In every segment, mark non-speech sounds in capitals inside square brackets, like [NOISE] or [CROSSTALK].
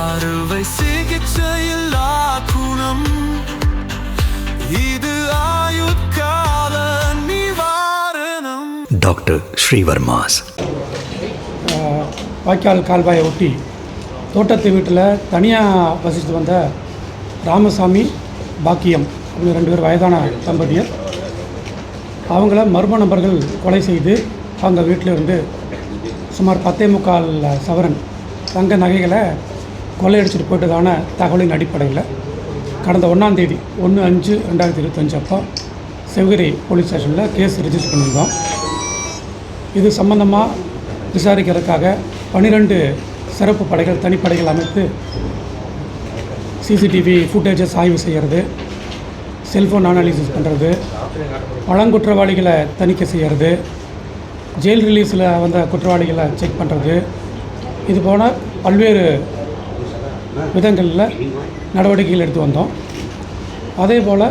அறுவை சிகிச்சையில்லா குணம். இது ஆயுட்கால நிவாரணம். டாக்டர் ஸ்ரீவர்மாஸ். வாய்க்கால் கால்வாயை ஒட்டி தோட்டத்து வீட்டில் தனியாக வசித்து வந்த ராமசாமி பாக்கியம் அப்படின்னு ரெண்டு பேர் வயதான தம்பதியர். அவங்கள மர்ம நபர்கள் கொலை செய்து அவங்க வீட்டில் இருந்து சுமார் பத்தே முக்கால் சவரன் தங்க நகைகளை கொள்ளையடிச்சிட்டு போயிட்டதான தகவலின் அடிப்படையில் கடந்த ஒன்றாந்தேதி ஒன்று அஞ்சு ரெண்டாயிரத்தி இருபத்தஞ்சு அப்போ செவகிரி போலீஸ் ஸ்டேஷனில் கேஸ் ரிஜிஸ்டர் பண்ணியிருந்தோம். இது சம்பந்தமாக விசாரிக்கிறதுக்காக பன்னிரெண்டு சிறப்பு படைகள் தனிப்படைகள் அமைத்து சிசிடிவி ஃபுட்டேஜஸ் ஆய்வு செய்கிறது செல்ஃபோன் அனாலிசிஸ் பண்ணுறது பழங்குற்றவாளிகளை தணிக்கை செய்கிறது ஜெயில் ரிலீஸில் வந்த குற்றவாளிகளை செக் பண்ணுறது இது போன பல்வேறு விதங்களில் நடவடிக்கைகள் எடுத்து வந்தோம். அதே போல்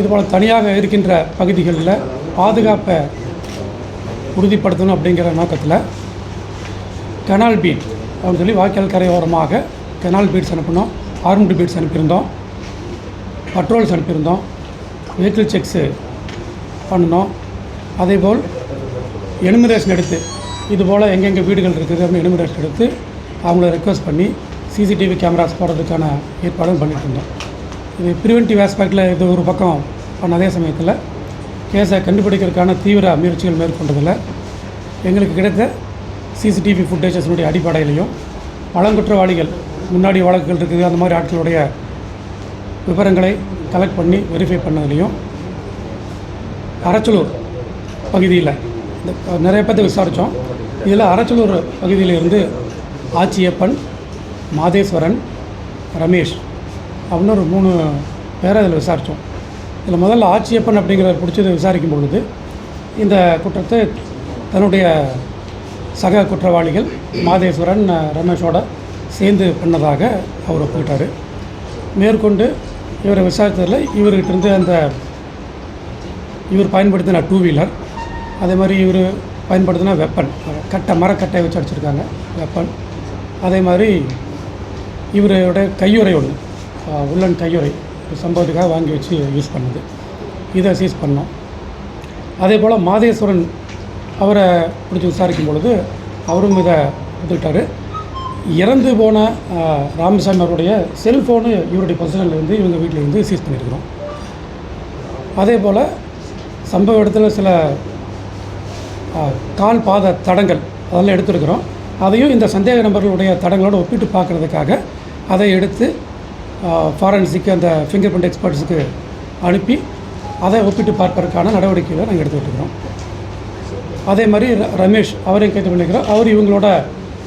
இதுபோல் தனியாக இருக்கின்ற பகுதிகளில் பாதுகாப்பை உறுதிப்படுத்தணும் அப்படிங்கிற நோக்கத்தில் கெனால் பீட் அப்படின்னு சொல்லி வாய்க்கால் கரையோரமாக கெனால் பீட்ஸ் அனுப்பினோம். ஆர்ம்டு பீட்ஸ் அனுப்பியிருந்தோம். பட்ரோல்ஸ் அனுப்பியிருந்தோம். வெஹிக்கிள் செக்ஸு பண்ணினோம். அதேபோல் எனுமிரேஷன் எடுத்து இதுபோல் எங்கெங்கே வீடுகள் இருக்குது அப்படின்னு எனுமிரேஷன் எடுத்து அவங்கள ரெக்வஸ்ட் பண்ணி சிசிடிவி கேமராஸ் போடுறதுக்கான ஏற்பாடும் பண்ணிகிட்டு இருந்தோம் இது ப்ரிவென்டிவ் ஆஸ்பெக்டில் இது ஒரு பக்கம் பண்ண அதே சமயத்தில் கேஸை கண்டுபிடிக்கிறதுக்கான தீவிர முயற்சிகள் மேற்கொண்டதில் எங்களுக்கு கிடைத்த சிசிடிவி ஃபுட்டேஜஸ்னுடைய அடிப்படையிலையும் பழங்குற்றவாளிகள் முன்னாடி வழக்குகள் இருக்குது அந்த மாதிரி ஆட்களுடைய விவரங்களை கலெக்ட் பண்ணி வெரிஃபை பண்ணதுலையும் அரச்சலூர் பகுதியில் இந்த நிறைய பேர்த்த விசாரித்தோம் இதில் அரச்சலூர் பகுதியில் இருந்து ஆச்சியப்பன் மாதேஸ்வரன் ரமேஷ். அப்படின்னு ஒரு மூணு பேரை அதில் விசாரித்தோம். இதில் முதல்ல ஆச்சியப்பன் அப்படிங்கிறத பிடிச்சதை விசாரிக்கும் பொழுது இந்த குற்றத்தை தன்னுடைய சக குற்றவாளிகள் மாதேஸ்வரன் ரமேஷோட சேர்ந்து பண்ணதாக அவர் ஒப்புக்கிட்டார் மேற்கொண்டு இவரை விசாரித்ததில் இவர்கிட்டருந்து அந்த இவர் பயன்படுத்தின டூ வீலர் அதே மாதிரி இவர் பயன்படுத்தின வெப்பன் கட்டை மரக்கட்டையை வச்சு அடிச்சிருக்காங்க வெப்பன் அதே மாதிரி இவரோட கையுறை ஒன்று உள்ளன் கையுறை சம்பவத்துக்காக வாங்கி வச்சு யூஸ் பண்ணது. இதை சீஸ் பண்ணோம். அதே போல் மாதேஸ்வரன் அவரை பிடிச்சி விசாரிக்கும் பொழுது அவரும் இதை எடுத்துக்கிட்டார். இறந்து போன ராமசாமி அவருடைய செல்ஃபோனு இவருடைய பொசிஷனில் இருந்து இவங்க வீட்டில் இருந்து சீஸ் பண்ணியிருக்கிறோம் அதே போல் சம்பவ இடத்துல சில கால் பாத தடங்கள் அதெல்லாம் எடுத்துருக்கிறோம். அதையும் இந்த சந்தேக நபர்களுடைய தடங்களோடு ஒப்பிட்டு பார்க்குறதுக்காக அதை எடுத்து ஃபாரன்சிக்கு அந்த ஃபிங்கர் பிரிண்ட் எக்ஸ்பர்ட்ஸுக்கு அனுப்பி அதை ஒப்பிட்டு பார்ப்பதற்கான நடவடிக்கைகளை நாங்கள் எடுத்துக்கிட்டு இருக்கிறோம். அதே மாதிரி ரமேஷ் அவரையும் கேட்டு பண்ணிக்கிறோம் அவர் இவங்களோட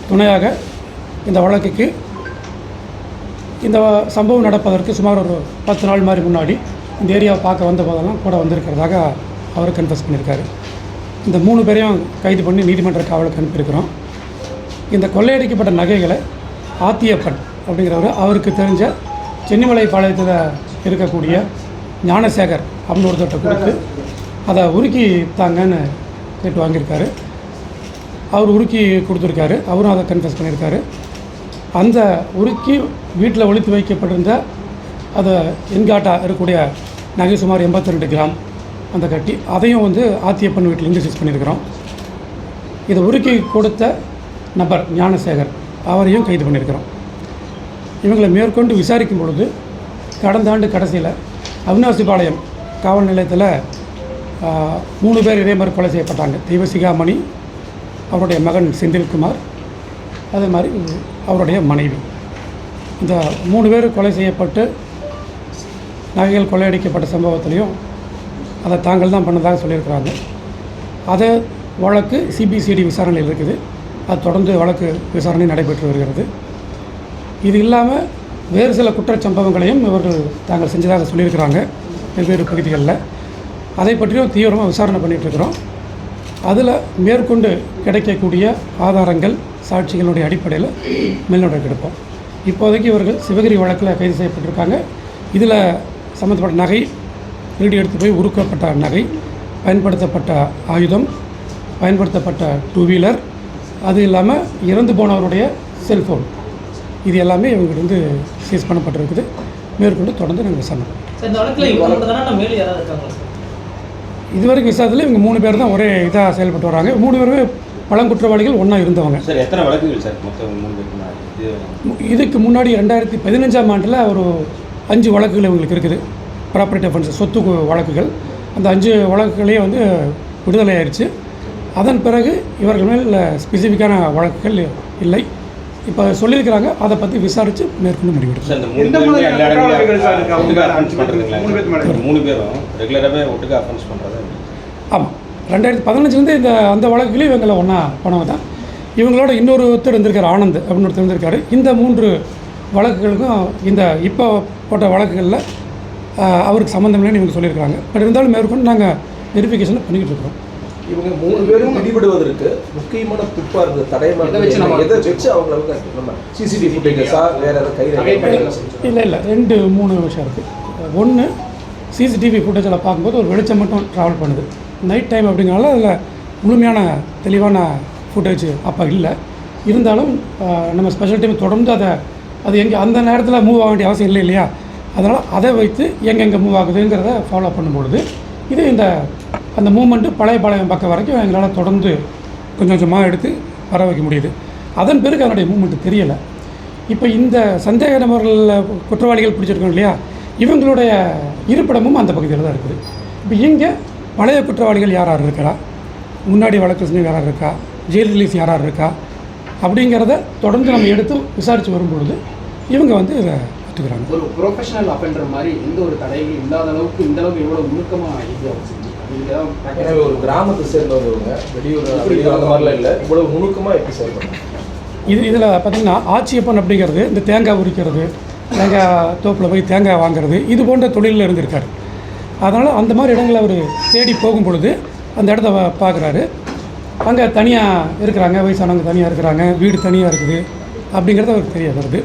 துணையாக இந்த வழக்குக்கு இந்த சம்பவம் நடப்பதற்கு சுமார் ஒரு பத்து நாள் மாதிரி முன்னாடி இந்த ஏரியாவை பார்க்க வந்த போதெல்லாம் கூட வந்திருக்கிறதாக அவர் கன்ஃபஸ் பண்ணியிருக்காரு. இந்த மூணு பேரையும் கைது பண்ணி நீதிமன்ற காவலுக்கு அனுப்பியிருக்கிறோம். இந்த கொள்ளையடிக்கப்பட்ட நகைகளை ஆத்தியப்பன் அப்படிங்கிறவர். அவருக்கு தெரிஞ்ச சென்னிமலை பாளையத்தில் இருக்கக்கூடிய ஞானசேகர் அப்படின்னு ஒருத்தர்கிட்ட கொடுத்து அதை உருக்கி தாங்கன்னு கேட்டு வாங்கியிருக்காரு. அவர் உருக்கி கொடுத்துருக்காரு. அவரும் அதை கன்ஃபியூஸ் பண்ணியிருக்காரு. அந்த உருக்கி வீட்டில் ஒழித்து வைக்கப்பட்டிருந்த அதை என்காட்டா இருக்கக்கூடிய நகை சுமார் எண்பத்தி ரெண்டு கிராம் அந்த கட்டி அதையும் வந்து ஆத்தியப்பன் வீட்டிலேருந்து சீஸ் பண்ணியிருக்கிறோம். இதை உருக்கி கொடுத்த நபர் ஞானசேகர். அவரையும் கைது பண்ணியிருக்கிறோம். இவங்களை மேற்கொண்டு விசாரிக்கும் பொழுது கடந்த ஆண்டு கடைசியில் அவினாசிபாளையம் காவல் நிலையத்தில் மூணு பேர் இதே மாதிரி கொலை செய்யப்பட்டாங்க. தெய்வசிகாமணி அவருடைய மகன் செந்தில்குமார் அதே மாதிரி அவருடைய மனைவி. இந்த மூணு பேர் கொலை செய்யப்பட்டு நகைகள் கொள்ளையடிக்கப்பட்ட சம்பவத்திலையும் அதை தாங்கள் தான் பண்ணதாக சொல்லியிருக்கிறாங்க. அதை வழக்கு சிபிசிடி விசாரணையில் இருக்குது. அது தொடர்ந்து வழக்கு விசாரணை நடைபெற்று வருகிறது. இது இல்லாமல் வேறு சில குற்றச்சம்பவங்களையும் இவர்கள் தாங்கள் செஞ்சதாக சொல்லியிருக்கிறாங்க. வெவ்வேறு பகுதிகளில். அதை பற்றியும் தீவிரமாக விசாரணை பண்ணிகிட்ருக்கிறோம் அதில் மேற்கொண்டு கிடைக்கக்கூடிய ஆதாரங்கள் சாட்சிகளுடைய அடிப்படையில் மேல்நடவடிக்கை எடுப்போம். இப்போதைக்கு இவர்கள் சிவகிரி வழக்கில் கைது செய்யப்பட்டிருக்காங்க. இதில் சம்மந்தப்பட்ட நகை திருடி எடுத்து போய் உருக்கப்பட்ட நகை பயன்படுத்தப்பட்ட ஆயுதம் பயன்படுத்தப்பட்ட டூ வீலர் அது இல்லாமல் இறந்து போனவருடைய செல்ஃபோன் இது எல்லாமே இவங்ககிட்ட வந்து சீஸ் பண்ணப்பட்டிருக்குது. மேற்கொண்டு தொடர்ந்து நாங்கள் விசாரணை இதுவரைக்கும் விசாரத்தில் இவங்க மூணு பேர் தான் ஒரே இதாக செயல்பட்டு வராங்க. மூணு பேருமே பழங்குற்றவாளிகள் ஒன்றா இருந்தவங்க. சார் எத்தனை வழக்குகள் சார்? மொத்தம் இதுக்கு முன்னாடி ரெண்டாயிரத்தி பதினஞ்சாம் ஆண்டில் ஒரு அஞ்சு வழக்குகள் இவங்களுக்கு இருக்குது. ப்ராப்பர்ட்டி அஃபென்ஸ் சொத்து வழக்குகள். அந்த அஞ்சு வழக்குகளே வந்து விடுதலை ஆயிடுச்சு அதன் பிறகு இவர்கள் மேல் ஸ்பெசிஃபிக்கான வழக்குகள் இல்லை. இப்போ சொல்லியிருக்கிறாங்க அதை பற்றி விசாரித்து மேற்கொண்டு முடிவெடுக்கும் மூணு பேருமே ரெகுலராகவே ஒட்டுக்கா அஃபென்ஸ் பண்ணுறதா ஆமாம் ரெண்டாயிரத்தி பதினஞ்சுலேருந்து இந்த அந்த வழக்குலையும் இவங்களை ஒன்றா போனவங்க தான். இவங்களோட இன்னொரு ஒருத்தர் இருந்திருக்காரு ஆனந்த் அப்படின்னு ஒருத்தர் இருந்திருக்காரு. இந்த மூன்று வழக்குகளுக்கும் இந்த இப்போ போட்ட வழக்குகளில் அவருக்கு சம்மந்தம் இல்லைன்னு இவங்க சொல்லியிருக்காங்க பட் இருந்தாலும் மேற்கொண்டு நாங்கள் வெரிஃபிகேஷன் பண்ணிக்கிட்டு இருக்கிறோம். இவங்க மூணு பேரும் பிடிபடுவதற்கு முக்கியமான துப்பா இருந்தது தடயமா எதை வச்சு நம்ம இருந்தது எதை வச்சு அவங்கள வந்து நம்ம சிசிடிவி ஃபுட்டேஜஸா வேற ஏதாவது கைது இல்லை இல்லை ரெண்டு மூணு விஷயம் இருக்குது ஒன்று சிசிடிவி ஃபுட்டேஜில் பார்க்கும்போது ஒரு வெளிச்சம் மட்டும் ட்ராவல் பண்ணுது. நைட் டைம் அப்படிங்கிறனால அதில் முழுமையான தெளிவான ஃபுட்டேஜ் அப்போ இல்லை. இருந்தாலும் நம்ம ஸ்பெஷல் டீம் தொடர்ந்து அதை அது எங்கே அந்த நேரத்தில் மூவ் ஆக வேண்டிய அவசியம் இல்லை இல்லையா? அதனால் அதை வைத்து எங்கெங்கே மூவ் ஆகுதுங்கிறத ஃபாலோ பண்ணும்பொழுது இது இந்த அந்த மூமெண்ட்டு பழைய பாளையம் பக்கம் வரைக்கும் எங்களால் தொடர்ந்து கொஞ்சம் கொஞ்சமாக எடுத்து வர வைக்க முடியுது. அதன் பிறகு அதனுடைய மூமெண்ட் தெரியலை. இப்போ இந்த சந்தேக நபர்களில் குற்றவாளிகள் பிடிச்சிருக்கோம் இல்லையா? இவங்களுடைய இருப்பிடமும் அந்த பகுதியில் தான் இருக்குது. இப்போ இங்கே பழைய குற்றவாளிகள் யார் யார் இருக்கிறா முன்னாடி வழக்கு செஞ்சு யார் இருக்கா? ஜெயில் ரிலீஸ் யார் யார் இருக்கா? அப்படிங்கிறத தொடர்ந்து நம்ம எடுத்து விசாரித்து வரும்பொழுது இவங்க வந்து இதை ஒத்துக்கிறாங்க ஒரு ப்ரொஃபஷனல் அஃபெண்டர் மாதிரி எந்த ஒரு தடையும் இல்லாத அளவுக்கு இந்த அளவுக்கு எவ்வளோ நுணுக்கமாக ஐடியா வச்சிருக்கீங்க எனவே ஒரு கிராமத்தை சேர்ந்தவங்க வெளியூர் அந்த மாதிரிலாம் இல்லை. இவ்வளவு நுணுக்கமா எப்படி செயல்படுறாங்க இது இதில் பார்த்திங்கன்னா ஆட்சியப்பன் அப்படிங்கிறது இந்த தேங்காய் உரிக்கிறது தேங்காய் தோப்பில் போய் தேங்காய் வாங்குறது இது போன்ற தொழிலில் இருந்திருக்காரு. அதனால் அந்த மாதிரி இடங்களை அவர் தேடி போகும் பொழுது அந்த இடத்த பார்க்குறாரு அங்கே தனியாக இருக்கிறாங்க வயசானவங்க தனியாக இருக்கிறாங்க வீடு தனியாக இருக்குது அப்படிங்கிறது அவருக்கு தெரிய வருது.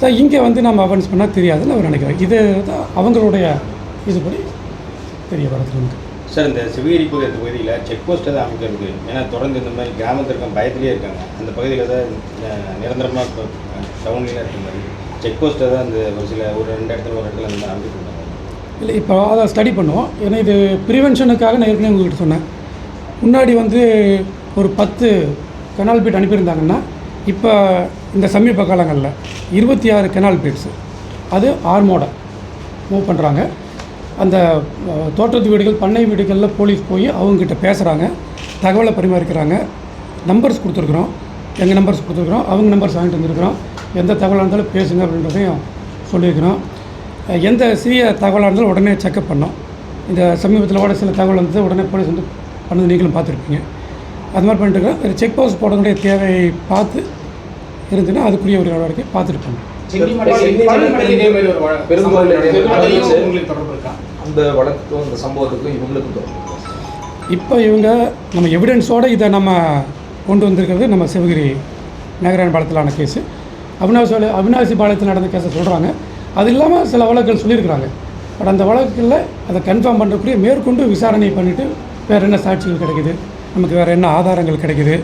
ஸோ இங்கே வந்து நம்ம அவேர்னஸ் பண்ணால் தெரியாதுன்னு அவர் நினைக்கிறார். இது தான் அவங்களுடைய இதுபடி தெரிய வருது நமக்கு. சார் இந்த சிவகிரி பகுதி பகுதியில் செக் போஸ்ட் எதாவது அமைக்கிறது ஏன்னா தொடர்ந்து இந்த மாதிரி கிராமத்தில் இருக்க பயத்திலே இருக்காங்க. அந்த பகுதியில் தான் நிரந்தரமாக டவுன்லாம் இருக்க மாதிரி செக் போஸ்ட்டை தான் இந்த ஒரு சில ஒரு ரெண்டு இடத்துல ஒரு இடத்துல அந்த மாதிரி இல்லை இப்போ அதை ஸ்டடி பண்ணுவோம். ஏன்னா இது ப்ரிவென்ஷனுக்காக நான் ஏற்கனவே உங்கள்கிட்ட சொன்னேன். முன்னாடி வந்து ஒரு பத்து கெனால் பீட் அனுப்பியிருந்தாங்கன்னா இப்போ இந்த சமீப காலங்களில் இருபத்தி ஆறு கெனால் பீட்ஸு அது ஆர்மோட மூவ் பண்ணுறாங்க அந்த தோட்டத்து வீடுகள் பண்ணை வீடுகளில் போலீஸ் போய் அவங்கக்கிட்ட பேசுகிறாங்க தகவலை பரிமாறிக்கிறாங்க. நம்பர்ஸ் கொடுத்துருக்குறோம். எங்கள் நம்பர்ஸ் கொடுத்துருக்குறோம். அவங்க நம்பர்ஸ் வாங்கிட்டு வந்துருக்குறோம். எந்த தகவலாக இருந்தாலும் பேசுங்க அப்படின்றதையும் சொல்லியிருக்கிறோம். எந்த சிறிய தகவலாக இருந்தாலும் உடனே செக்கப் பண்ணோம். இந்த சமீபத்தில் கூட சில தகவல் வந்து உடனே போலீஸ் வந்து பண்ணது நீங்களும் பார்த்துருப்பீங்க. அது மாதிரி பண்ணிட்டுருக்கோம் செக் போஸ்ட் போடக்கூடிய தேவையை பார்த்து இருந்துன்னா அதுக்குரிய ஒரு நடவடிக்கை பார்த்துட்டு பண்ணோம் அந்த வழக்குக்கும் இந்த சம்பவத்துக்கும் இவங்களுக்கும் தொடர்பு? இப்போ இவங்க நம்ம எவிடன்ஸோடு இதை நம்ம கொண்டு வந்திருக்கிறது நம்ம சிவகிரி மேகராயன் பாலத்திலான கேஸு அவினாசி அவினாசி பாளையத்தில் நடந்த கேஸை சொல்கிறாங்க அது இல்லாமல் சில வழக்குகள் சொல்லியிருக்கிறாங்க. பட் அந்த வழக்கில் அதை கன்ஃபார்ம் பண்ணுறக்கூடிய மேற்கொண்டு விசாரணை பண்ணிவிட்டு வேறு என்ன சாட்சிகள் கிடைக்குது? நமக்கு வேறு என்ன ஆதாரங்கள் கிடைக்குது?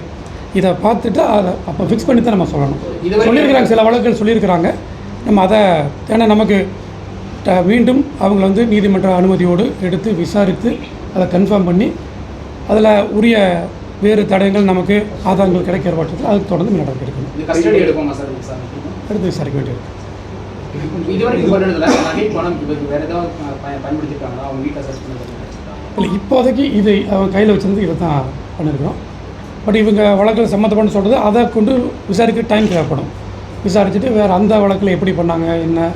இதை பார்த்துட்டு அதை அப்போ ஃபிக்ஸ் பண்ணி தான் நம்ம சொல்லணும். சொல்லியிருக்கிறாங்க சில வழக்குகள் சொல்லியிருக்கிறாங்க. நம்ம அதை ஏன்னா நமக்கு மீண்டும் அவங்கள வந்து நீதிமன்ற அனுமதியோடு எடுத்து விசாரித்து அதை கன்ஃபார்ம் பண்ணி அதில் உரிய வேறு தடயங்கள் நமக்கு ஆதாரங்கள் கிடைக்கிற பட்சத்தில் அதுக்கு தொடர்ந்து நடவடிக்கை எடுக்கணும். அடுத்து விசாரிக்க பண்ணி இல்லை இப்போதைக்கு இது அவங்க கையில் வச்சிருந்து இதை தான் பண்ணியிருக்கிறோம். பட் இவங்க வழக்கில் சம்மந்தப்பட்ட சொல்கிறது அதை கொண்டு விசாரிக்க டைம் தேவைப்படும். விசாரிச்சுட்டு வேறு அந்த வழக்கில் எப்படி பண்ணாங்க என்ன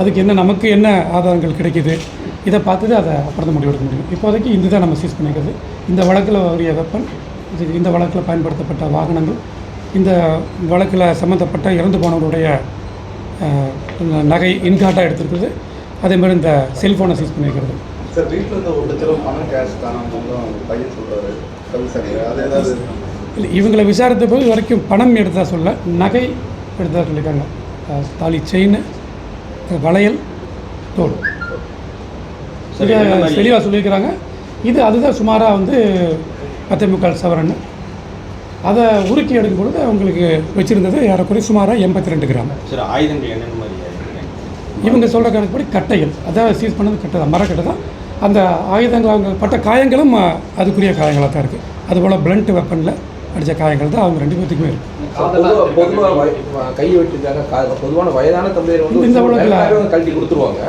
அதுக்கு என்ன நமக்கு என்ன ஆதாரங்கள் கிடைக்கிது இதை பார்த்துட்டு அதை அப்புறம் தான் முடிவெடுக்க முடியும். இப்போதைக்கு இந்த தான் நம்ம சீஸ் பண்ணிக்கிறது. இந்த வழக்கில் உரிய வெப்பன் இது இந்த வழக்கில் பயன்படுத்தப்பட்ட வாகனங்கள் இந்த வழக்கில் சம்மந்தப்பட்ட இறந்து போனவருடைய நகை இன்காட்டாக எடுத்துருக்குது அதே மாதிரி இந்த செல்ஃபோனை சீஸ் பண்ணிக்கிறது. சார் வீட்டில் இருந்த ஒரு பணம் கேஷ் காணாமல் பையன் சொல்கிறாரு இல்லை இவங்களை விசாரித்த போது வரைக்கும் பணம் எடுத்ததா சொல்ல நகை எடுத்ததா சொல்லியிருக்காங்க. தாலி செயின் வளையல் தோல். தெளிவாக சொல்லியிருக்கிறாங்க. இது அதுதான் சுமாராக வந்து பத்தே முக்கால் சவரன். அதை உருக்கி எடுக்கும் பொழுது அவங்களுக்கு வச்சுருந்தது ஏறக்குறைய சுமாராக எண்பத்தி ரெண்டு கிராம். சார் ஆயுதங்கள் என்னென்ன மாதிரி? இவங்க சொல்கிற கணக்குப்படி கட்டைகள். அதாவது சீஸ் பண்ணது கட்டை தான் மரக்கட்டை தான் அந்த ஆயுதங்கள் அவங்க பட்ட காயங்களும் அதுக்குரிய காயங்களாக தான் இருக்குது அதுபோல் பிளண்ட் வெப்பனில் அடித்த காயங்கள் தான் அவங்க ரெண்டு பேர்த்துக்குமே இருக்குது இந்த வந்து கழட்டி கொடுத்துருவாங்க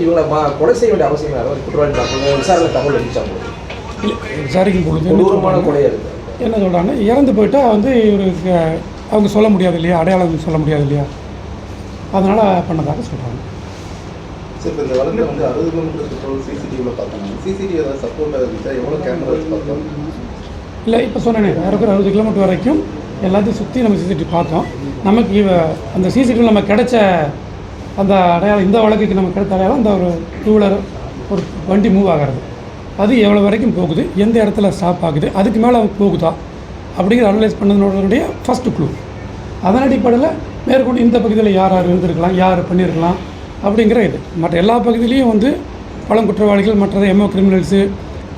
இவங்களை கொலை செய்ய வேண்டிய அவசியம் குற்றவாளி விசாரணை தகவல் விசாரிக்கும் பொழுது என்ன கொடூரமான சொல்றாங்க? கொலையாக இருக்குது என்ன சொல்கிறாங்க இறந்து போயிட்டா வந்து இவருக்கு அவங்க சொல்ல முடியாது இல்லையா? அடையாளம் சொல்ல முடியாது இல்லையா? அதனால் பண்ணதாக சொல்கிறாங்க சார் இப்போ இந்த வழக்கில் வந்து அறுபது கிலோமீட்டர் சுற்றளவு சிசிடிவியில் பார்த்தாங்க சிசிடிவி ஏதாவது சப்போர்ட்டாக இருந்துச்சா எவ்வளோ கேமரா வச்சு பார்த்தோம்? இல்லை இப்போ சொன்னேனே ஏறக்குறைய அறுபது கிலோமீட்டர் வரைக்கும் எல்லாத்தையும் சுற்றி நம்ம சிசிடிவி பார்த்தோம். நமக்கு அந்த சிசிடிவி நம்ம கிடைச்ச அந்த அடையாளம் இந்த வழக்குக்கு நம்ம கிடைத்த அடையாளம் அந்த ஒரு டூ வீலர் ஒரு வண்டி மூவ் ஆகிறது. அது எவ்வளோ வரைக்கும் போகுது? எந்த இடத்துல ஸ்டாப் ஆகுது? அதுக்கு மேலே போகுதா? அப்படிங்கிற அனலைஸ் பண்ணதனுடைய ஃபஸ்ட்டு க்ளூ அதன் அடிப்படையில் மேற்கொண்டு இந்த பகுதியில் யார் யார் இருந்திருக்கலாம் யார் பண்ணியிருக்கலாம் அப்படிங்கிற இது. மற்ற எல்லா பகுதியிலையும் வந்து பழம் குற்றவாளிகள் மற்றது எம்ஓ கிரிமினல்ஸு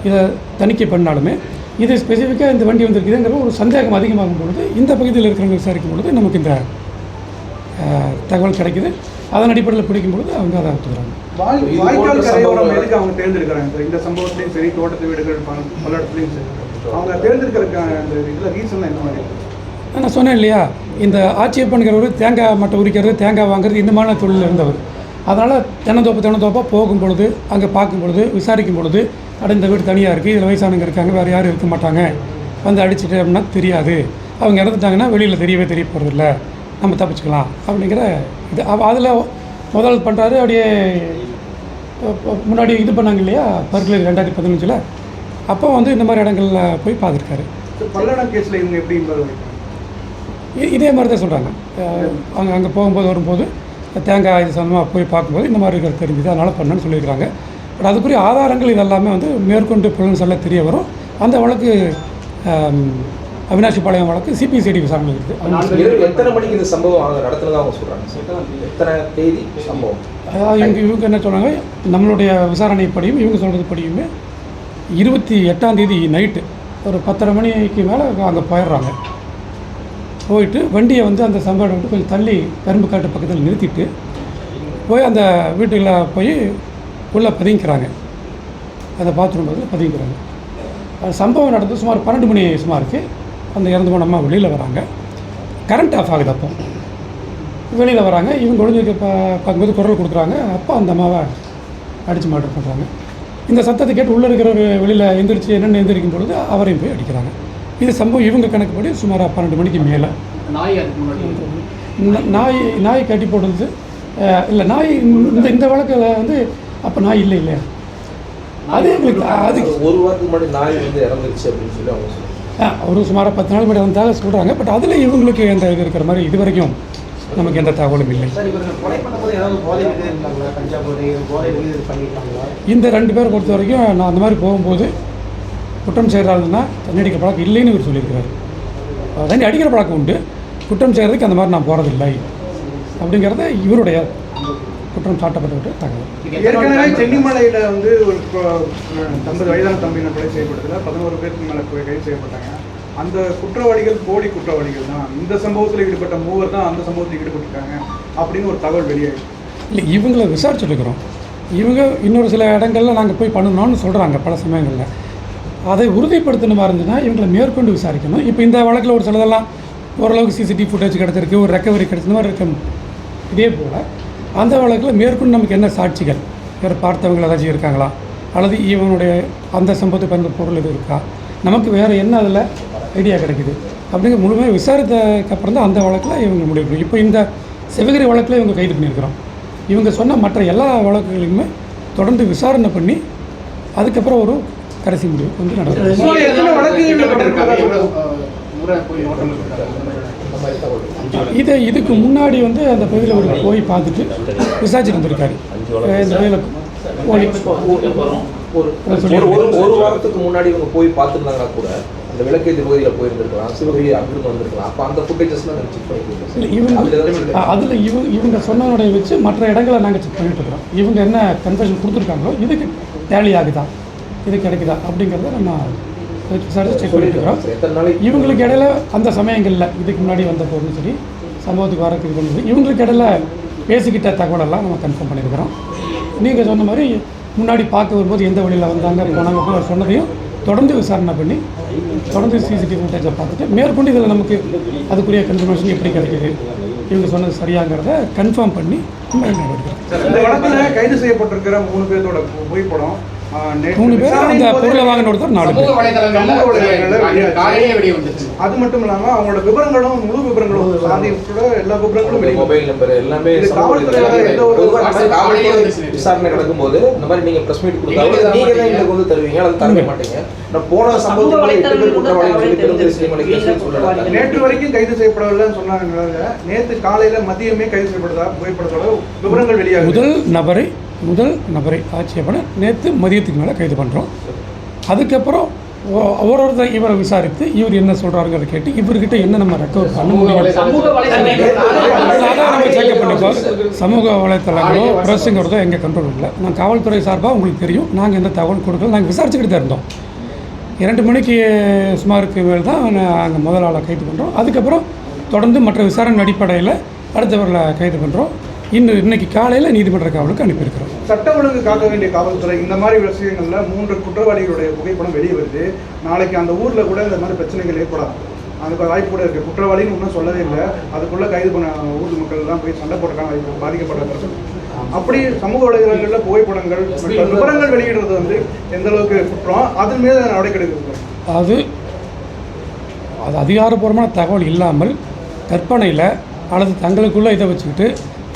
இதை தணிக்கை பண்ணாலுமே இது ஸ்பெசிஃபிக்காக இந்த வண்டி வந்திருக்குதுங்கிற ஒரு சந்தேகம் அதிகமாகும் பொழுது இந்த பகுதியில் இருக்கிறவங்க விசாரிக்கும் பொழுது நமக்கு இந்த தகவல் கிடைக்குது. அதன் அடிப்படையில் பிடிக்கும் பொழுது அவங்க அதை ஒத்துக்கிறாங்க. வாய்க்கால் கரையோரம் எதுக்கு அவங்க தேர்ந்தெடுக்கிறாங்க? இந்த சம்பவத்துலையும் சரி தோட்டத்து வீடுகள் பல பல இடத்துலையும் சரி. அவங்க தேர்ந்தெடுக்கிறதுக்கான அந்த இதில் ரீசன் என்ன மாதிரி நான் சொன்னேன் இல்லையா இந்த ஆட்சியப்பன்கிறவர் தேங்காய் மட்டை உரிக்கிறது தேங்காய் வாங்குறது இந்த மாதிரி தொழில் இருந்தவர். அதனால் தென்னந்தோப்பு தென்னந்தோப்பாக போகும் பொழுது அங்கே பார்க்கும் பொழுது விசாரிக்கும் பொழுது அட இந்த வீடு தனியாக இருக்குது இதில் வயசானவங்க இருக்காங்க வேறு யாரும் இருக்க மாட்டாங்க. வந்து அடிச்சுட்டு அப்படின்னா தெரியாது. அவங்க இறந்துட்டாங்கன்னா வெளியில் தெரியவே தெரிய போகிறதில்ல நம்ம தப்பிச்சுக்கலாம் அப்படிங்கிற இது. அதில் முதல் பண்ணுறாரு அப்படியே முன்னாடி இது பண்ணாங்க இல்லையா? பர்குலர் ரெண்டாயிரத்தி பதினஞ்சில். அப்போ வந்து இந்த மாதிரி இடங்களில் போய் பார்த்துருக்காரு. பல்லடம் கேஸில் இவங்க எப்படி இதே மாதிரி தான் சொல்கிறாங்க அவங்க அங்கே போகும்போது வரும்போது தேங்காய் இது சம்மந்தமாக போய் பார்க்கும்போது இந்த மாதிரி இருக்கிறது தெரிஞ்சுது அதனால் பண்ணேன்னு சொல்லியிருக்காங்க. பட் அதுக்குரிய ஆதாரங்கள் இதெல்லாமே வந்து மேற்கொண்டு புலன்ஸ் எல்லாம் தெரிய வரும். அந்த வழக்கு ஆம், அவினாசிபாளையம் வழக்கு சிபிசிஐடி விசாரணை இருக்குது. எத்தனை மணிக்கு இந்த சம்பவம் அவங்க நடத்தினதா அவங்க சொல்கிறாங்க எத்தனை தேதி சம்பவம்? அதாவது இவங்க இவங்க என்ன சொன்னாங்க நம்மளுடைய விசாரணைப்படியும் இவங்க சொல்கிறது படியுமே இருபத்தி எட்டாம் தேதி நைட்டு ஒரு பத்தரை மணிக்கு மேலே அங்கே போயிடுறாங்க. போயிட்டு வண்டியை வந்து அந்த சம்பவம் வந்து கொஞ்சம் தள்ளி கரும்பு காட்டு பக்கத்தில் நிறுத்திட்டு போய் அந்த வீட்டுக்குள்ளே போய் உள்ளே பதுங்கிக்கிறாங்க. அந்த பாத்ரூம் பக்கத்தில் பதுங்கிக்கிறாங்க. அது சம்பவம் நடந்து சுமார் பன்னெண்டு மணி சுமாருக்கு அந்த இறந்து போன அம்மா வெளியில் வராங்க. கரண்ட் ஆஃப் ஆகுது அப்போ. வெளியில் வராங்க. இவங்க குழந்தைக்கு பார்க்கும்போது குரல் கொடுக்குறாங்க. அப்போ அந்த அம்மாவை அடித்து மாட்டு பண்ணுறாங்க இந்த சத்தத்தை கேட்டு உள்ளே இருக்கிறவர் வெளியில் எந்திரிச்சு என்னென்னு எந்திரிக்கும் பொழுது அவரையும் போய் அடிக்கிறாங்க. இது சம்பவம் இவங்க கணக்குப்படி சுமார் பன்னெண்டு மணிக்கு மேலே. நாய் நாய் நாய் கட்டி போடுறது. இல்லை நாய் இந்த இந்த வழக்கில் வந்து அப்போ நாய் இல்லை இல்லையா? அது எங்களுக்கு அது ஒரு வாரத்துக்கு முன்னாடி நாய் வந்து இறந்துருச்சு அப்படின்னு சொல்லி அவங்க சொல்றாங்க. ஆ, ஒரு சுமாராக பத்து நாள் முன்னாடி வந்ததாக சொல்கிறாங்க பட் அதில் இவங்களுக்கு எந்த இது இருக்கிற மாதிரி இது வரைக்கும் நமக்கு எந்த தகவலும் இல்லை. இந்த ரெண்டு பேரை பொறுத்த வரைக்கும் நான் அந்த மாதிரி போகும்போது குற்றம் செய்கிறாருன்னா தண்ணி அடிக்கிற பழக்கம் இல்லைன்னு இவர் சொல்லியிருக்கிறாரு. தண்ணி அடிக்கிற பழக்கம் உண்டு. குற்றம் செய்கிறதுக்கு அந்த மாதிரி நான் போகிறதில்லை அப்படிங்கிறத இவருடைய குற்றம் சாட்டப்பட்ட தகவல். ஏற்கனவே சென்னிமலையில் வந்து ஒரு தம்பது வயதான தம்பியினர் கொலை செய்யப்பட்டதுல பதினோரு பேருக்கு மேலே கைது செய்யப்பட்டாங்க. அந்த குற்றவாளிகள் போலி குற்றவாளிகள் தான். இந்த சம்பவத்தில் ஈடுபட்ட மூவர் தான் அந்த சம்பவத்தில் ஈடுபட்டிருக்காங்க அப்படின்னு ஒரு தகவல் வெளியாகி இல்லை இவங்கள விசாரிச்சுட்டு இருக்கிறோம். இவங்க இன்னொரு சில இடங்கள்ல நாங்கள் போய் பண்ணணும்னு சொல்கிறாங்க பல சமயங்களில். அதை உறுதிப்படுத்தின மாதிரி இருந்ததுன்னா இவங்களை மேற்கொண்டு விசாரிக்கணும். இப்போ இந்த வழக்கில் ஒரு சிலதெல்லாம் ஓரளவுக்கு சிசிடிவி ஃபுட்டேஜ் கிடச்சிருக்கு ஒரு ரெக்கவரி கிடைச்ச மாதிரி இருக்கும். இதே போல் அந்த வழக்கில் மேற்கொண்டு நமக்கு என்ன சாட்சிகள்? வேறு பார்த்தவங்க ஏதாச்சும் இருக்காங்களா? அல்லது இவனுடைய அந்த சம்பவத்தை பிறந்த பொருள் எதுவும் இருக்கா? நமக்கு வேறு என்ன அதில் ஐடியா கிடைக்குது? அப்படிங்கிற முழுமையாக விசாரித்ததுக்கு அப்புறம் தான் அந்த வழக்கில் இவங்க முடிவு இப்போ இந்த சிவகிரி வழக்கில் இவங்க கைது பண்ணியிருக்கிறோம். இவங்க சொன்ன மற்ற எல்லா வழக்குகளையுமே தொடர்ந்து விசாரணை பண்ணி அதுக்கப்புறம் ஒரு கடைசி முடிவு வந்து நடக்கும். இதை இதுக்கு முன்னாடி வந்து அந்த பகுதியில் ஒரு போய் பார்த்துட்டு விசாரிச்சுட்டு இருந்திருக்காரு அஹ் இந்த பகுதியில் போலி. ஒரு ஒரு ஒரு ஒரு வாரத்துக்கு முன்னாடி இவங்க போய் பார்த்துருந்தாங்கன்னா கூட அந்த விளக்கேதி பகுதியில் போயிருந்திருக்கலாம் சிவகிரி அங்கிருந்து வந்திருக்கலாம். அப்போ அந்த ஃபுட்டேஜஸ்லாம் நாங்கள் செக் இல்லை, பண்ணி இவங்க அதில் இவங்க இவங்க சொன்னதோட வச்சு மற்ற இடங்களை நாங்கள் செக் பண்ணிட்டு இருக்கிறோம். இவங்க என்ன கன்ஃபர்ஷன் கொடுத்துருக்காங்களோ இதுக்கு டேலி ஆகுதா? இது கிடைக்குதா அப்படிங்கிறத நம்ம விசாரித்து செக் பண்ணிட்டு இருக்கிறோம். எத்தனை நாளைக்கு இவங்களுக்கு இடையில அந்த சமயங்களில் இதுக்கு முன்னாடி வந்த போதும் சரி சம்பவத்துக்கு வரக்கு இது பண்ணுறது இவங்களுக்கு இடையில பேசிக்கிட்ட தகவலெல்லாம் நம்ம கன்ஃபார்ம் பண்ணியிருக்கிறோம். நீங்கள் சொன்ன மாதிரி முன்னாடி பார்க்க வரும்போது எந்த வழியில் வந்தாங்க போனாங்க அவர் சொன்னதையும் தொடர்ந்து விசாரணை பண்ணி தொடர்ந்து சிசிடிவி ஃபுட்டேஜை பார்த்துட்டு மேற்கொண்டு இதில் நமக்கு அதுக்குரிய கன்ஃபர்மேஷன் எப்படி கிடைக்குது இவங்க சொன்னது சரியாங்கிறத கன்ஃபார்ம் பண்ணி நம்ம இந்த வழக்குல கைது செய்யப்பட்டிருக்கிற மூணு பேர்த்தோட புகைப்படம் மூணு பேர் அந்த பொருளை வாங்கின ஒருத்தர் நாலு பேர். அது மட்டும் இல்லாம அவங்களோட விவரங்களும் முழு விவரங்களும் உட்பட எல்லா விவரங்களும் வெளியே மொபைல் நம்பர் எல்லாமே வலைதளங்கள்ல எந்த ஒரு விசாரணை நடக்கும்போது இந்த மாதிரி நீங்க பிரஸ் மீட் கொடுத்தாலும் எங்களுக்கு நீங்க தான் எங்களுக்கு வந்து தருவீங்க அல்லது தர மாட்டீங்க. நான் போன சம்பவத்துல நேற்று வரைக்கும் கைது செய்யப்படவில்லைன்னு சொன்னாங்க. நேற்று காலையில மதியமே கைது செய்யப்படுதா? புகைப்படத்தோட விவரங்கள் வெளியாகுது முதல் நபரை முதல் நபரை ஆட்சேபனை நேற்று மதியத்துக்கு மேலே கைது பண்ணுறோம் அதுக்கப்புறம் ஒ- ஒரு ஒருத்தர் இவரை விசாரித்து இவர் என்ன சொல்கிறாருங்கிறத கேட்டு இவர்கிட்ட என்ன நம்ம ரெக்கவர் பண்ண முடியும்? சமூக அதான் நம்ம பண்ணிப்போம் சமூக வலைத்தளங்களோ ப்ரெஸ்ஸுங்கிறதோ எங்கள் கண்ட்ரோல் இல்லை நான் காவல்துறை சார்பாக உங்களுக்கு தெரியும். நாங்கள் எந்த தகவல் கொடுக்கல. நாங்கள் விசாரிச்சுக்கிட்டு தான் இருந்தோம். இரண்டு மணிக்கு சுமாருக்கு மேல் தான் நாங்கள் முதல் ஆளை கைது பண்ணுறோம் அதுக்கப்புறம் தொடர்ந்து மற்ற விசாரணை அடிப்படையில் அடுத்தவர்களை கைது பண்ணுறோம் இன்னும் இன்னைக்கு காலையில் நீதிமன்ற காவலுக்கு அனுப்பியிருக்கிறோம். சட்ட ஒழுங்கு காக்க வேண்டிய காவல்துறை இந்த மாதிரி விஷயங்கள்ல மூன்று குற்றவாளிகளுடைய புகைப்படம் வெளியே வருது. நாளைக்கு அந்த ஊர்ல கூட இந்த மாதிரி பிரச்சனைகள் ஏற்படாது அதுக்கு வாய்ப்பு கூட இருக்கு. குற்றவாளின்னு ஒன்றும் சொல்லவே இல்லை. அதுக்குள்ள கைது பண்ண ஊர் மக்கள் எல்லாம் போய் சண்டை போட்டுருக்காங்க பாதிக்கப்பட்ட பிரச்சனை அப்படி சமூக வலைதளங்களில் புகைப்படங்கள் விவரங்கள் வெளியிடுறது வந்து எந்த அளவுக்கு குற்றம் அதன் மீது நடவடிக்கை எடுக்கிறது அது அது அதிகாரப்பூர்வமான தகவல் இல்லாமல் கற்பனையில் அல்லது தங்களுக்குள்ளே இதை வச்சுக்கிட்டு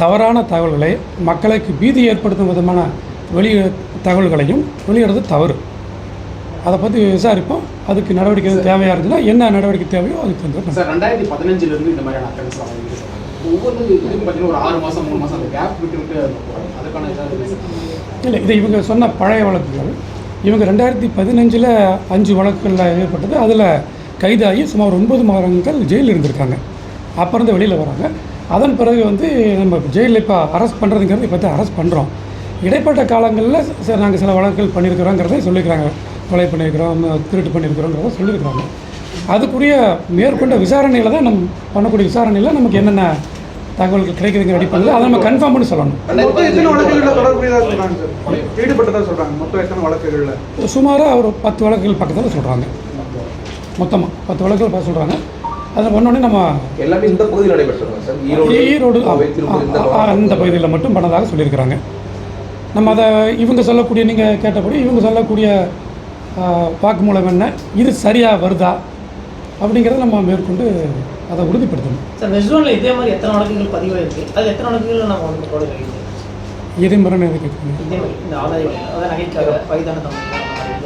தவறான தகவல்களை மக்களுக்கு பீதி ஏற்படுத்தும் விதமான வெளி தகவல்களையும் வெளியிடுறது தவறு. அதை பற்றி விசாரிப்போம். அதுக்கு நடவடிக்கை தேவையாக இருந்துச்சுன்னா என்ன நடவடிக்கை தேவையோ அதுக்கு சார் ரெண்டாயிரத்தி பதினஞ்சுல இருந்து இந்த மாதிரியான அக்கௌண்ட்ஸ் ஒவ்வொரு இதுக்கும் பார்த்தீங்கன்னா ஒரு ஆறு மாசம் மூணு அந்த கேப் விட்டு விட்டு. அதுக்கான? இல்லை இது இவங்க சொன்ன பழைய வழக்குகள். இவங்க ரெண்டாயிரத்தி பதினஞ்சில் அஞ்சு வழக்குகளில் ஏற்பட்டது. அதில் கைதாகி சுமார் ஒன்பது மாதங்கள் ஜெயிலில் இருந்திருக்காங்க. அப்போ இருந்து வெளியில் வராங்க. அதன் பிறகு வந்து நம்ம ஜெயிலில் இப்போ அரெஸ்ட் பண்ணுறதுங்கிறது இப்போ தான் அரெஸ்ட் பண்ணுறோம். இடைப்பட்ட காலங்களில் சார் நாங்கள் சில வழக்குகள் பண்ணியிருக்கிறோங்கிறத சொல்லியிருக்கிறாங்க கொலை பண்ணியிருக்கிறோம் திருட்டு பண்ணியிருக்கிறோங்கிறத சொல்லியிருக்கிறாங்க. அதுக்குரிய மேற்கொண்ட விசாரணையில் தான் நம்ம பண்ணக்கூடிய விசாரணையில் நமக்கு என்னென்ன தகவல்கள் கிடைக்குதுங்கிற அடிப்படையில் அதை நம்ம கன்ஃபார்ம் பண்ணி சொல்லணும். சுமாராக ஒரு பத்து வழக்குகள் பக்கத்தில் சொல்கிறாங்க மொத்தமாக பத்து வழக்குகள் பார்த்து சொல்கிறாங்க அதில் ஒன்றொன்னே நம்ம எல்லாமே இந்த பகுதியில் நடைபெற்றிருக்கோம் சார். ஈரோடு இந்த பகுதியில் மட்டும் பண்ணதாக சொல்லியிருக்கிறாங்க. நம்ம அதை இவங்க சொல்லக்கூடிய நீங்கள் கேட்டபடி இவங்க சொல்லக்கூடிய ஆ, வாக்குமூலம் என்ன? இது சரியாக வருதா? அப்படிங்கிறத நம்ம மேற்கொண்டு அதை உறுதிப்படுத்தணும். சார் வெஸ்ட் ஜோனில் இதே மாதிரி எத்தனை வழக்குகள் பதிவாயிருக்கு? அது எத்தனை வழக்குகள் நம்ம வந்து போட எதை எது கேட்குறீங்க இதே மாதிரி இந்த ஆதாய அதாவது நகைக்காக வயதான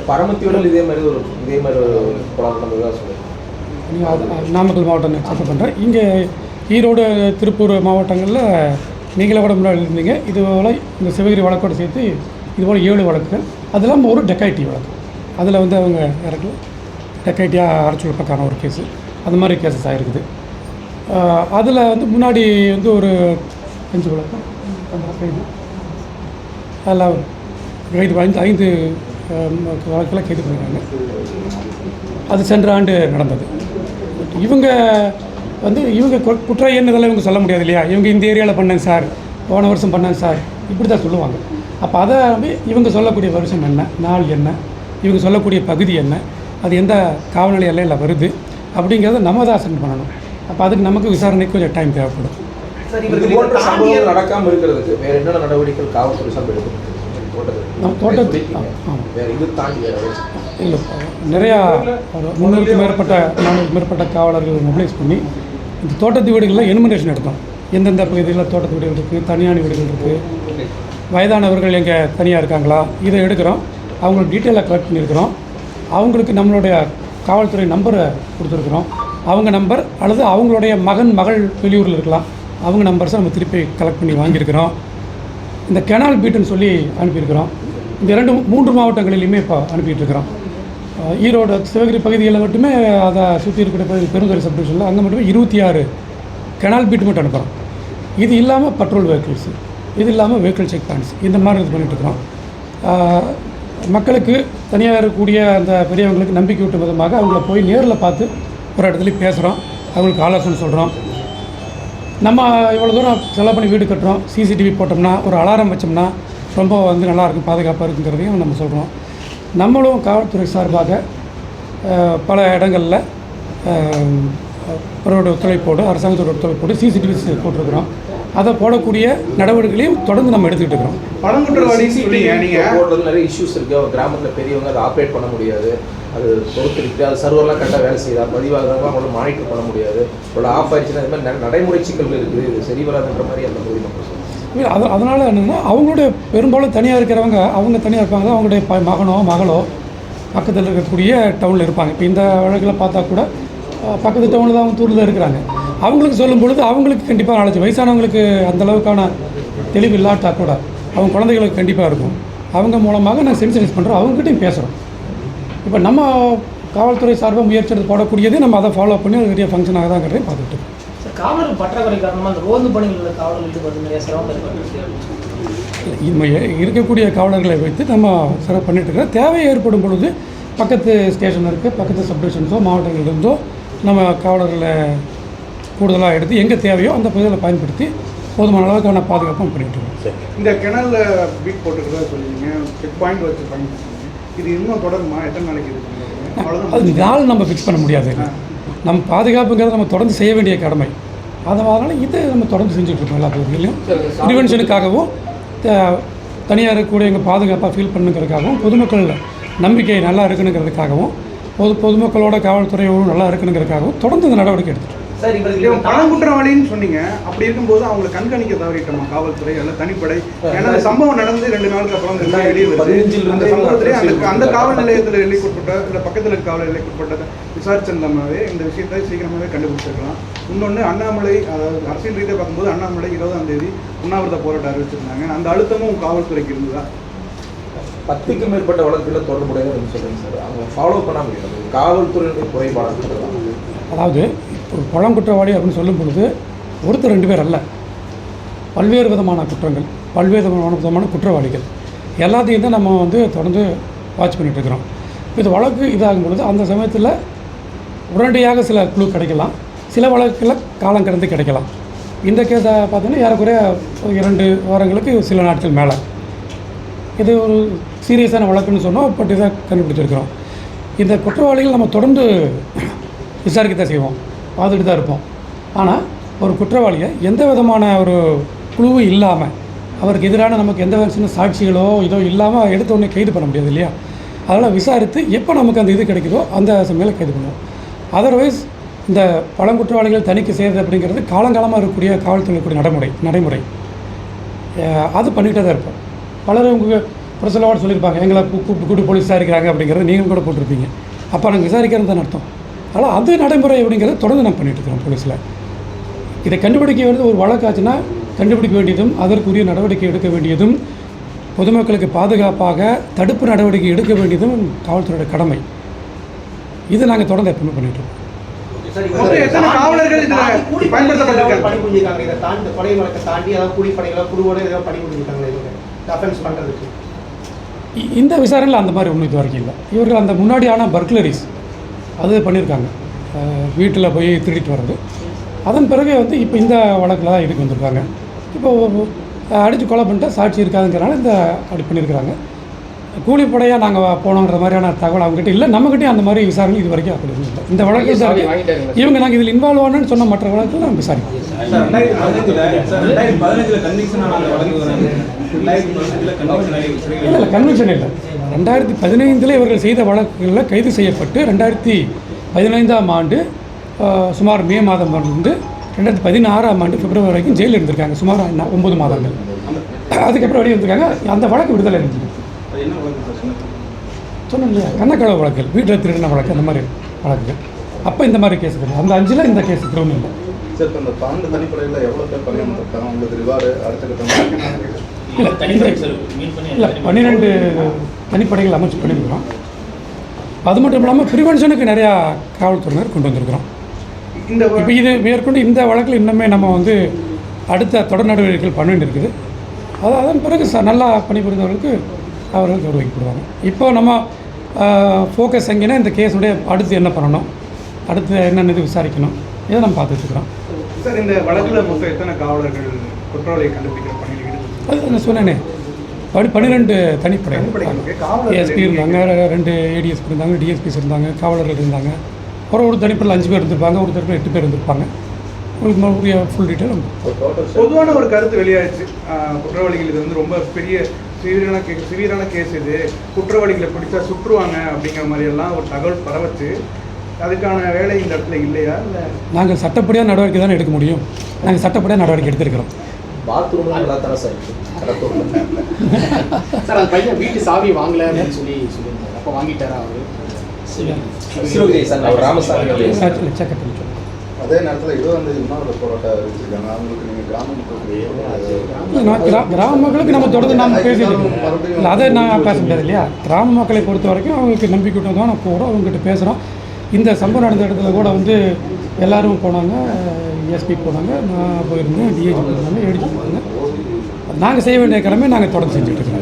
பரமத்தியோட இதே மாதிரி ஒரு இதே மாதிரி ஒரு கொலை நடந்ததாக சொல்லுங்கள் நீங்கள் அது அது நாமக்கல் மாவட்டம் நான் பண்ணுறேன் இங்கே ஈரோடு திருப்பூர் மாவட்டங்களில் நீங்களே கூட முன்னாடி இருந்தீங்க. இதுபோல் இந்த சிவகிரி வழக்கோடு சேர்த்து இதுபோல் ஏழு வழக்குகள். அது இல்லாமல் ஒரு டெக்காய்டி வழக்கு. அதில் வந்து அவங்க இறக்கல. டெக்காய்டியாக அரைச்சி விடுறதுக்கான ஒரு கேஸு. அந்த மாதிரி கேசஸ் ஆகிருக்குது அதில் வந்து முன்னாடி வந்து ஒரு அஞ்சு வழக்கம் கைது அதில் கைது ஐந்து ஐந்து வழக்கில் கைது பண்ணியிருக்காங்க அது சென்ற ஆண்டு நடந்தது. இவங்க வந்து இவங்க கு- குற்ற எண் இதெல்லாம் இவங்க சொல்ல முடியாது இல்லையா? இவங்க இந்த ஏரியாவில் பண்ணேன் சார். போன வருஷம் பண்ணாங்க சார். இப்படி தான் சொல்லுவாங்க. அப்போ அதை வந்து இவங்க சொல்லக்கூடிய வருஷம் என்ன? நாள் என்ன? இவங்க சொல்லக்கூடிய பகுதி என்ன? அது எந்த காவல்நிலை எல்லையில் வருது? அப்படிங்கிறத நம்ம தான் அசன் பண்ணணும். அப்போ அதுக்கு நமக்கு விசாரணைக்கு கொஞ்சம் டைம் தேவைப்படும். நடக்காமல் இருக்கிறதுக்கு வேறு என்னென்ன நடவடிக்கைகள் காவல்துறை சார்பில் எடுக்கணும் நம்ம தோட்டத்து-? இல்லை. நிறையா ஒரு முந்நூறுக்கும் மேற்பட்ட நானூறுக்கும் மேற்பட்ட காவலர்கள் மொபிலைஸ் பண்ணி இந்த தோட்டத்து வீடுகளில் எனுமரேஷன் எடுத்தோம் எந்தெந்த பகுதியில் தோட்டத்து வீடுகள் இருக்குது தனியார் வீடுகள் இருக்குது வயதானவர்கள் எங்கே தனியாக இருக்காங்களா இதை எடுக்கிறோம். அவங்களுக்கு டீட்டெயிலாக கலெக்ட் பண்ணியிருக்கிறோம். அவங்களுக்கு நம்மளுடைய காவல்துறை நம்பரை கொடுத்துருக்குறோம். அவங்க நம்பர் அல்லது அவங்களுடைய மகன் மகள் வெளியூரில் இருக்கலாம். அவங்க நம்பர்ஸை நம்ம திருப்பி கலெக்ட் பண்ணி வாங்கியிருக்கிறோம். இந்த கெனால் பீட்டுன்னு சொல்லி அனுப்பியிருக்கிறோம். இந்த இரண்டு மூன்று மாவட்டங்களிலுமே இப்போ அனுப்பிட்டு இருக்கிறோம் ஈரோடு சிவகிரி பகுதிகளில் மட்டுமே அதை சுற்றி இருக்கிற பகுதி பெருந்துறை சப்டிவிஷனில் அங்கே மட்டுமே இருபத்தி ஆறு கெனால் பீட் மட்டும் அனுப்புகிறோம் இது இல்லாமல் பட்ரோல் வெஹிக்கிள்ஸு இது இல்லாமல் வெஹிக்கிள் செக் பாயிண்ட்ஸ் இந்த மாதிரி இது பண்ணிட்டு இருக்கிறோம். மக்களுக்கு தனியாக இருக்கக்கூடிய அந்த பெரியவங்களுக்கு நம்பிக்கை ஊட்டும் விதமாக அவங்கள போய் நேரில் பார்த்து ஒரு இடத்துலையும் பேசுகிறோம் அவங்களுக்கு ஆலோசனை சொல்கிறோம் நம்ம இவ்வளோ தூரம் செலவு பண்ணி வீடு கட்டுறோம். சிசிடிவி போட்டோம்னா ஒரு அலாரம் வச்சோம்னா ரொம்ப வந்து நல்லாயிருக்கும் பாதுகாப்பாக இருக்குங்கிறதையும் நம்ம சொல்கிறோம் நம்மளும் காவல்துறை சார்பாக பல இடங்களில் அவரோட ஒத்துழைப்போடு அரசாங்கத்தோட ஒத்துழைப்போடு சிசிடிவி போட்டிருக்கிறோம். அதை போடக்கூடிய நடவடிக்கைகளையும் தொடர்ந்து நம்ம எடுத்துக்கிட்டு இருக்கிறோம். நீங்க. போடுறது நிறைய இஷ்யூஸ் இருக்கு. அவர் கிராமத்தில் பெரியவங்க அதை ஆப்ரேட் பண்ண முடியாது. அது பொறுத்திருக்கு. அது சர்வர்லாம் கரெக்டாக வேலை செய்யுதா. பதிவாகிறவங்க அவங்கள மானிட்டர் பண்ண முடியாது. அவங்களோட ஆஃப் ஆயிடுச்சுன்னா இது மாதிரி நிறைய நடைமுறை சிக்கல்கள் இருக்குது. இது சரி வராதுன்ற மாதிரி அந்த பகுதி இல்லை அது அதனால் என்னென்னா அவங்களுடைய பெரும்பாலும் தனியாக இருக்கிறவங்க அவங்க தனியாக இருப்பாங்க. அவங்களுடைய ப மகனோ மகளோ பக்கத்தில் இருக்கக்கூடிய டவுனில் இருப்பாங்க. இப்போ இந்த வழக்கில் பார்த்தா கூட பக்கத்து டவுனில் தான் அவங்க தூரில் இருக்கிறாங்க. அவங்களுக்கு சொல்லும் பொழுது அவங்களுக்கு கண்டிப்பாக நாலேஜ் வயசானவங்களுக்கு அந்த அளவுக்கான தெளிவு இல்லாட்டா கூட அவங்க குழந்தைகளுக்கு கண்டிப்பாக இருக்கும். அவங்க மூலமாக நான் சென்சிடைஸ் பண்ணுறோம் அவங்ககிட்டையும் பேசுகிறோம் இப்போ நம்ம காவல்துறை சார்பாக முயற்சி எடுத்து போடக்கூடியது நம்ம அதை ஃபாலோ பண்ணி அது பெரிய ஃபங்க்ஷனாக தான் கட்டுறேன் பார்த்துட்டு காவலர் பற்றாக்குறை காரணமாக அந்த ரோந்து பணிகளில் காவலர் ஈடுபட்டு நிறைய சிரமம் நம்ம இருக்கக்கூடிய காவலர்களை வைத்து நம்ம சிறப்பு பண்ணிட்டு இருக்கிறோம். தேவை ஏற்படும் பொழுது பக்கத்து ஸ்டேஷன் இருக்குது பக்கத்து சப்டிவிஷன்ஸோ மாவட்டங்கள்லேருந்தோ நம்ம காவலர்களை கூடுதலாக எடுத்து எங்கே தேவையோ அந்த பகுதியில் பயன்படுத்தி போதுமான அளவுக்கான பாதுகாப்பும் பண்ணிட்டு இருக்கோம். இந்த கிணல்ல பீட் போட்டுக்கிறதா சொல்லிங்க செக் பாயிண்ட் வச்சு பயன்படுத்துறீங்க இது இன்னும் தொடருமா? எத்தனை நாளைக்கு? அவ்வளவுதான் அது நாள் நம்ம ஃபிக்ஸ் பண்ண முடியாது. நம்ம பாதுகாப்புங்கிறது நம்ம தொடர்ந்து செய்ய வேண்டிய கடமை. அது அதனால் இதை நம்ம தொடர்ந்து செஞ்சுட்டு இருக்கோம் எல்லா பகுதிகளிலும். ப்ரிவென்ஷனுக்காகவும் த- தனியாக இருக்கக்கூடிய எங்கள் பாதுகாப்பாக ஃபீல் பண்ணுங்கிறதுக்காகவும் பொதுமக்கள் நம்பிக்கை நல்லா இருக்கணுங்கிறதுக்காகவும் பொது பொதுமக்களோட காவல்துறையோடு நல்லா இருக்கணுங்கிறதுக்காகவும் தொடர்ந்து இந்த நடவடிக்கை எடுத்துட்டு சார் இவன் பழங்குற்றவாளின்னு சொன்னீங்க? அப்படி இருக்கும்போது அவங்களை கண்காணிக்க தவறிட்டோமா காவல்துறை அல்ல தனிப்படை? ஏன்னா சம்பவம் நடந்து ரெண்டு நாளுக்கு அப்புறம் விஷயம் வெளியே வருது. அந்த சம்பவத்திலே அந்த அந்த காவல் நிலையத்தில் எல்லைக்குட்பட்ட இல்லை பக்கத்தில் இருக்க காவல் எல்லைக்குட்பட்ட விசாரிச்சிருந்தோம்னாவே இந்த விஷயத்தை சீக்கிரமாகவே கண்டுபிடிச்சிருக்கலாம். இன்னொன்று அண்ணாமலை அதாவது அரசியல் ரீதியாக பார்க்கும்போது அண்ணாமலை இருபதாம் தேதி உண்ணாவிரத போராட்டம் அறிவிச்சிருந்தாங்க அந்த அழுத்தமும் காவல்துறைக்கு இருந்ததா? பத்துக்கும் மேற்பட்ட வழக்குகளில் தொடர்புடையது சொல்லுங்க சார். அவங்க ஃபாலோ பண்ண முடியாது. காவல்துறையினுடைய குறைபாடு அதாவது ஒரு பழங்குற்றவாளி அப்படின்னு சொல்லும் பொழுது ஒருத்தர் ரெண்டு பேர் அல்ல. பல்வேறு விதமான குற்றங்கள் பல்வேறு விதமான விதமான குற்றவாளிகள். எல்லாத்தையும் தான் நம்ம வந்து தொடர்ந்து வாட்ச் பண்ணிட்டு இருக்கிறோம். இது வழக்கு இதாகும் பொழுது அந்த சமயத்தில் உடனடியாக சில குழு கிடைக்கலாம். சில வழக்குகளில் காலம் கடந்து கிடைக்கலாம். இந்த கேஸை பார்த்தீங்கன்னா ஏறக்குறைய இரண்டு வாரங்களுக்கு சில நாட்கள் மேலே. இது ஒரு சீரியஸான வழக்குன்னு சொன்னோம் பட் இதை கண்டுபிடிச்சிருக்கிறோம். இந்த குற்றவாளிகள் நம்ம தொடர்ந்து விசாரிக்க தான் செய்வோம். பார்த்துட்டு தான் இருப்போம். ஆனால் ஒரு குற்றவாளியை எந்த விதமான ஒரு குழுவும் இல்லாமல் அவருக்கு எதிரான நமக்கு எந்த சின்ன சாட்சிகளோ இதோ இல்லாமல் எடுத்த உடனே கைது பண்ண முடியாது இல்லையா? அதனால் விசாரித்து எப்போ நமக்கு அந்த இது கிடைக்குதோ அந்த சமையலை கைது பண்ணுவோம். அதர்வைஸ் இந்த பழங்குற்றவாளிகள் தணிக்கை செய்கிறது அப்படிங்கிறது காலங்காலமாக இருக்கக்கூடிய காவல்துறைக்கூடிய நடைமுறை நடைமுறை. அது பண்ணிகிட்டே தான் இருப்போம். பலரும் உங்கள் ஒரு சிலவாடு சொல்லியிருப்பாங்க எங்களை கூப்பிட்டு கூப்பிட்டு போலீஸ் விசாரிக்கிறாங்க அப்படிங்கிறது நீங்களும் கூட போட்டிருப்பீங்க. அப்போ நாங்கள் விசாரிக்கிறது தான் அர்த்தம். அதனால் அது நடைமுறை அப்படிங்கிறத தொடர்ந்து நம்ம பண்ணிட்டு இருக்கிறோம் போலீஸில். இதை கண்டுபிடிக்க வேண்டியது ஒரு வழக்காச்சுன்னா கண்டுபிடிக்க வேண்டியதும் அதற்குரிய நடவடிக்கை எடுக்க வேண்டியதும் பொதுமக்களுக்கு பாதுகாப்பாக தடுப்பு நடவடிக்கை எடுக்க வேண்டியதும் காவல்துறையோட கடமை. இது நாங்கள் தொடர்ந்து எப்பவுமே பண்ணிட்டு இருக்கோம். இந்த விசாரணையில் அந்த மாதிரி ஒன்றும் இது வரைக்கும் இல்லை. இவர்கள் அந்த முன்னாடியான பர்க்லரிஸ் அது பண்ணியிருக்காங்க. வீட்டில் போய் திருடிட்டு வர்றது. அதன் பிறகு வந்து இப்போ இந்த வழக்கில் தான் இதுக்கு வந்திருக்காங்க. இப்போ அடித்து கொலை பண்ணிட்டு சாட்சி இருக்காதுங்கிறனால இந்த அப்படி பண்ணியிருக்கிறாங்க. கூலிப்படையாக நாங்கள் போனோன்ற மாதிரியான தகவல் அவங்ககிட்ட இல்லை. நம்மகிட்டயும் அந்த மாதிரி விசாரணை இது வரைக்கும் அப்படி இல்லை. இந்த வழக்கில் தான் இருக்கு. இவங்க நாங்கள் இதில் இன்வால்வ் ஆனோன்னு சொன்ன மற்ற வழக்கில் நாங்கள் விசாரிப்போம். வழக்கு இல்லை இல்லை கன்வென்ஷன் இல்லை. ரெண்டாயிரத்தி பதினைந்தில் இவர்கள் செய்த வழக்குகளில் கைது செய்யப்பட்டு ரெண்டாயிரத்தி பதினைந்தாம் ஆண்டு சுமார் மே மாதம் இருந்து ரெண்டாயிரத்தி பதினாறாம் ஆண்டு பிப்ரவரி வரைக்கும் ஜெயிலில் இருந்திருக்காங்க. சுமார் ஒன்பது மாதங்கள். அதுக்கப்புறம் வெளியே வந்திருக்காங்க. அந்த வழக்கு விடுதலை இருந்தது வழக்கு சொன்னேன் இல்லையா கண்ணக்கடவு வழக்குகள் வீட்டில் திருடின வழக்கு அந்த மாதிரி வழக்குகள். அப்போ இந்த மாதிரி கேஸ் கிடையாது அந்த அஞ்சில் இந்த கேஸ் திரும்ப இல்லை. சார் இப்போ இந்த பன்னெண்டு தனிப்படையில் எவ்வளோ பேர் பணியமர்த்தாங்க உங்களுக்கு ரிவார்டு அடுத்த கட்டம் இல்லை தனிப்படை இல்லை பன்னிரெண்டு தனிப்படைகள் அமைச்சு பண்ணியிருக்கிறோம் அது மட்டும் இல்லாமல் ப்ரிவென்ஷனுக்கு நிறையா காவல்துறையினர் கொண்டு வந்திருக்கிறோம். இந்த இப்போ இது மேற்கொண்டு இந்த வழக்கில் இன்னுமே நம்ம வந்து அடுத்த தொடர் நடவடிக்கைகள் பண்ண வேண்டியிருக்குது. அது அதன் பிறகு ச நல்லா பணிபுரிந்தவர்களுக்கு அவர்கள் கௌரவிக்கப்படுவாங்க இப்போ நம்ம ஃபோக்கஸ் எங்கேன்னா இந்த கேஸுடைய அடுத்து என்ன பண்ணணும்? அடுத்து என்னென்ன இது விசாரிக்கணும்? இதை நம்ம பார்த்துட்ருக்குறோம் சார் இந்த வழக்கில் மொத்தம் எத்தனை காவலர்கள் குற்றவாளியை கண்டுபிடிக்கிற பணியில் ஈடுபட்டு அது நான் சொன்னேனே. பனி பன்னிரெண்டு தனிப்படை. ஏஎஸ்பி இருந்தாங்க ரெண்டு ஏடிஎஸ்பி இருந்தாங்க டிஎஸ்பிஸ் இருந்தாங்க காவலர்கள் இருந்தாங்க. ஒரு ஒரு தனிப்படையில் அஞ்சு பேர் இருந்திருப்பாங்க ஒரு தனிப்படையில் எட்டு பேர் இருந்திருப்பாங்க. உங்களுக்கு ஃபுல் டீட்டெயில் பொதுவான ஒரு கருத்து ஆஹ் குற்றவாளிகள் இது வந்து ரொம்ப பெரிய சிவியரான கே சிவியரான கேஸ் இது. குற்றவாளிகளை பிடிச்சா சுற்றுவாங்க அப்படிங்கிற மாதிரி எல்லாம் ஒரு தகவல் பரவச்சு அதுக்கான வேலை இந்த இடத்துல இல்லையா? இல்லை? நாங்கள் சட்டப்படியாக நடவடிக்கை தானே எடுக்க முடியும். நாங்கள் சட்டப்படியாக நடவடிக்கை எடுத்திருக்கிறோம். பாத்ரூம் நல்லா தானே சார் [LAUGHS] சார் அந்த பையன் வீட்டு சாவி வாங்கல அப்படின்னு சொல்லி சொல்லியிருந்தாரு. அப்போ வாங்கிட்டாரா அவரு? சார் அவர் ராமசாமி இல்லையா சார்? செக்அப் பண்ணி சொல்லுங்கள் அதே நேரத்தில் இருபது இன்னொரு போராட்டம் வச்சிருக்காங்க. அவங்களுக்கு நீங்கள் கிராம மக்களுக்கு நான் கிரா கிராம மக்களுக்கு நம்ம தொடர்ந்து நாம் பேசிட்டு இல்லை அதை நான் பேச முடியாது இல்லையா? கிராம மக்களை பொறுத்த வரைக்கும் அவங்களுக்கு நம்பிக்கை விட்டு தான். நான் போகிறோம் அவங்ககிட்ட பேசுகிறோம் இந்த சம்பவம் நடந்த இடத்துல கூட வந்து எல்லாரும் போனாங்க. எஸ்பி போனாங்க. நான் போயிருந்தேன் டிஏஜி போனாங்க ஏடிஜி போனாங்க. நாங்கள் செய்ய வேண்டிய கடமை நாங்கள் தொடர்ந்து செஞ்சுட்டு இருக்கோம்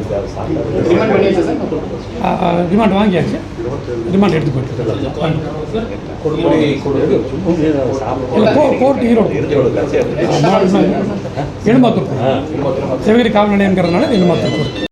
ரிமாண்ட் வாங்கியாச்சு. ரிமாண்ட் எடுத்து போயிட்டு கோர்ட் ஈரோடு எழுமாத்தூர் சிவகிரி காவல் நிலையங்கிறதுனால கோர்ட்